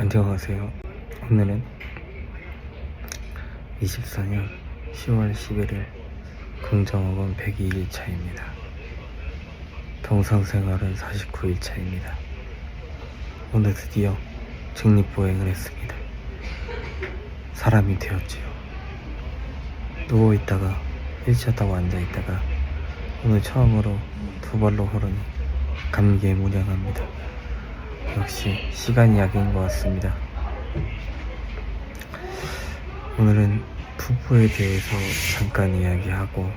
안녕하세요. 오늘은 24년 10월 11일 긍정학원 102일 차입니다. 동상생활은 49일 차입니다. 오늘 드디어 직립보행을 했습니다. 사람이 되었지요. 누워있다가 타고 앉아있다가 오늘 처음으로 두 발로 걸으니 감기에 무량합니다. 역시 시간이 약인 것 같습니다. 오늘은 부부에 대해서 잠깐 이야기하고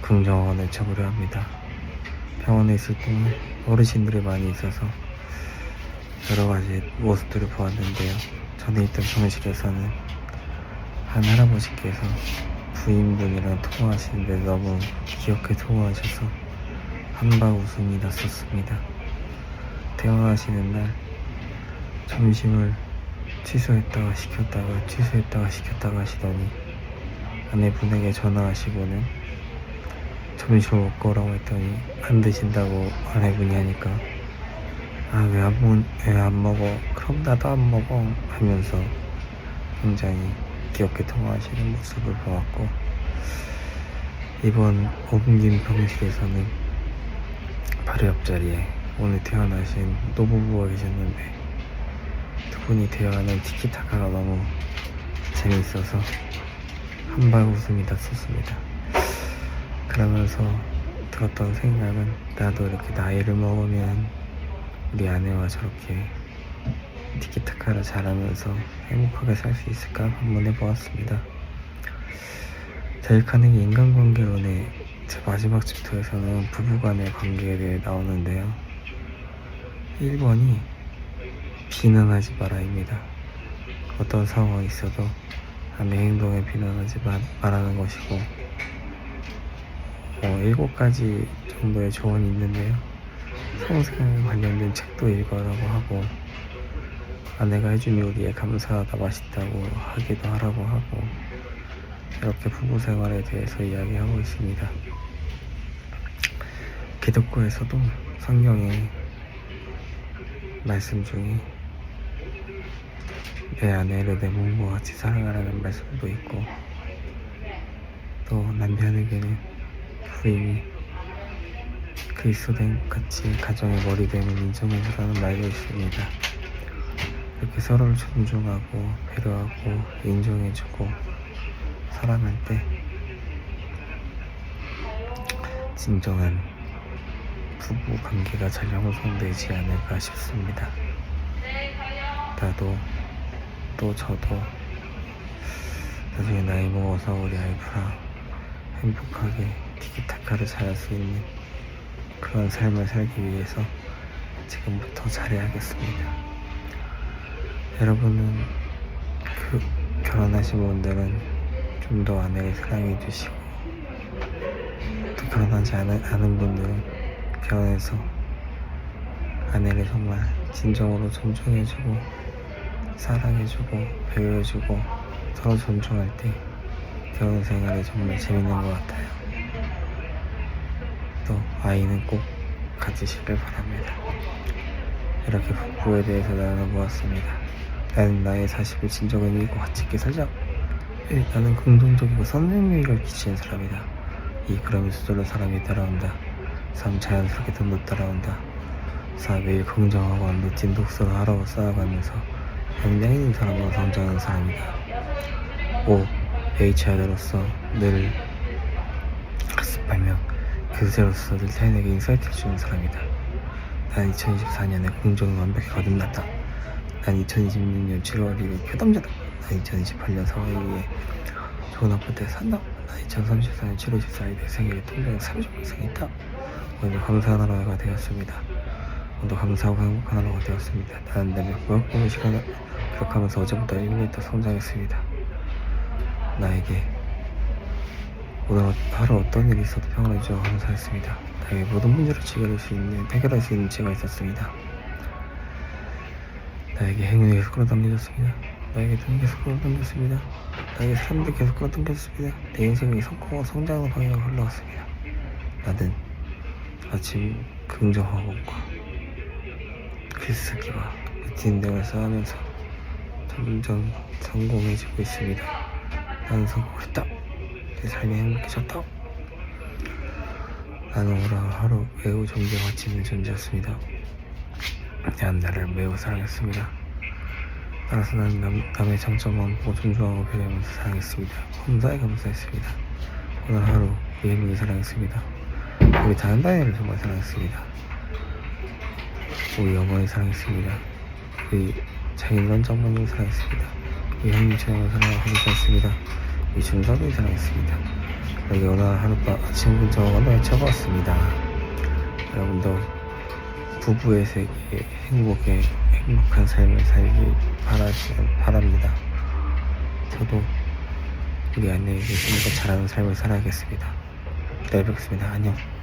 긍정원을 쳐보려 합니다. 병원에 있을 동안 어르신들이 많이 있어서 여러 가지 모습들을 보았는데요. 전에 있던 병실에서는 한 할아버지께서 부인분이랑 통화하시는데 너무 귀엽게 통화하셔서 한방 웃음이 났었습니다. 퇴원하시는 날 점심을 취소했다가 시켰다가 취소했다가 시켰다가 하시더니 아내분에게 전화하시고는 점심을 먹고 오라고 했더니 안 드신다고 아내분이 하니까 아 왜 안 왜 안 먹어? 그럼 나도 안 먹어 하면서 굉장히 귀엽게 통화하시는 모습을 보았고 이번 옮긴 병실에서는 바로 옆자리에 오늘 태어나신 노부부가 계셨는데 두 분이 대화하는 티키타카가 너무 재미있어서 한발 웃음이 났었습니다. 그러면서 들었던 생각은 나도 이렇게 나이를 먹으면 우리 아내와 저렇게 티키타카를 잘하면서 행복하게 살 수 있을까 한번 해보았습니다. 카네기 인간관계론의 제 마지막 챕터에서는 부부간의 관계에 대해 나오는데요. 1번이 비난하지 마라입니다. 어떤 상황이 있어도 남의 행동에 비난하지 마, 말하는 것이고 어, 일곱 가지 정도의 조언이 있는데요. 성생활 관련된 책도 읽어라고 하고 아내가 해준 요리에 감사하다 맛있다고 하기도 하라고 하고 이렇게 부부 생활에 대해서 이야기하고 있습니다. 기독교에서도 성경에 말씀 중에 내 아내를 내 몸과 같이 사랑하라는 말씀도 있고 또 남편에게는 부인이 그리스도된 같이 가정의 머리됨을 인정해주라는 말도 있습니다. 이렇게 서로를 존중하고 배려하고 인정해주고 사랑할 때 진정한 부부 관계가 잘 형성되지 않을까 싶습니다. 나도 또 저도 나중에 나이 먹어서 우리 아이프랑 행복하게 티키타카를 잘할 수 있는 그런 삶을 살기 위해서 지금부터 잘해야겠습니다. 여러분은 그 결혼하신 분들은 좀 더 아내를 사랑해 주시고 또 결혼하지 않은, 않은 분들은 결혼해서 아내를 정말 진정으로 존중해주고 사랑해주고 배려해주고 서로 존중할 때 결혼 생활이 정말 재밌는 것 같아요. 또 아이는 꼭 가지시길 바랍니다. 이렇게 부부에 대해서 나눠보았습니다. 나는 나의 40을 진정을 믿고 같이 있게 살자. 예, 나는 긍정적이고 선생님을 기치는 사람이다. 이 그럼이 수절로 사람이 따라온다. 삶 자연스럽게 듬뿍 따라온다. 4. 매일 긍정하고 멋진 독서를 하러 쌓아가면서 있는 사람으로 성장하는 사람이다. 5. HR로서 늘 학습하며 교수로서 늘 타인에게 인사이트를 주는 사람이다. 난 2024년에 긍정을 완벽히 거듭났다. 난 2026년 7월 1일 표담자다. 난 2028년 4월 2일에 좋은 아파트에 산다. 난 2034년 7월 14일 내 생일에 통장에 30만 생했다. 오늘도 감사한 하루가 되었습니다. 오늘도 감사하고 행복한 하루가 되었습니다. 나는 내 구역 보는 시간을 기록하면서 어제보다 1m 성장했습니다. 나에게 오늘 하루 어떤 일이 있어도 평안을 주어 감사했습니다. 나에게 모든 문제를 해결할 수 있는 해결할 수 있는 지혜가 있었습니다. 나에게 행운이 계속 끌어당겨졌습니다. 나에게 돈이 계속 끌어당겼습니다. 나에게 사람들이 계속 끌어당겼습니다. 내 인생이 성공과 성장하는 방향으로 흘러갔습니다. 나는 아침 긍정학원과 글쓰기와 인생을 쌓으면서 점점 성공해지고 있습니다. 나는 성공했다. 내 삶이 행복해졌다. 나는 오늘 하루 매우 존경가치 있는 존재였습니다. 대한 나를 매우 사랑했습니다. 따라서 나는 남, 남의 장점만 보고 존중하고 배려하면서 사랑했습니다. 감사에 감사했습니다. 오늘 하루 혜민이 사랑했습니다. 우리 다현다이를 정말 사랑했습니다. 우리 어머니 사랑했습니다. 우리 장인런 장모님 사랑했습니다. 우리 형님 촬영을 사랑하고 감사했습니다. 우리 중사부이 사랑했습니다. 여기 오늘 하룻밤 아침 근처가 너무 쳐봤습니다. 여러분도 부부의 세계 행복에 행복한 삶을 살기 바라시, 바랍니다. 저도 우리 아내에게 좀더 잘하는 삶을 살아야겠습니다. 내일 뵙겠습니다. 안녕.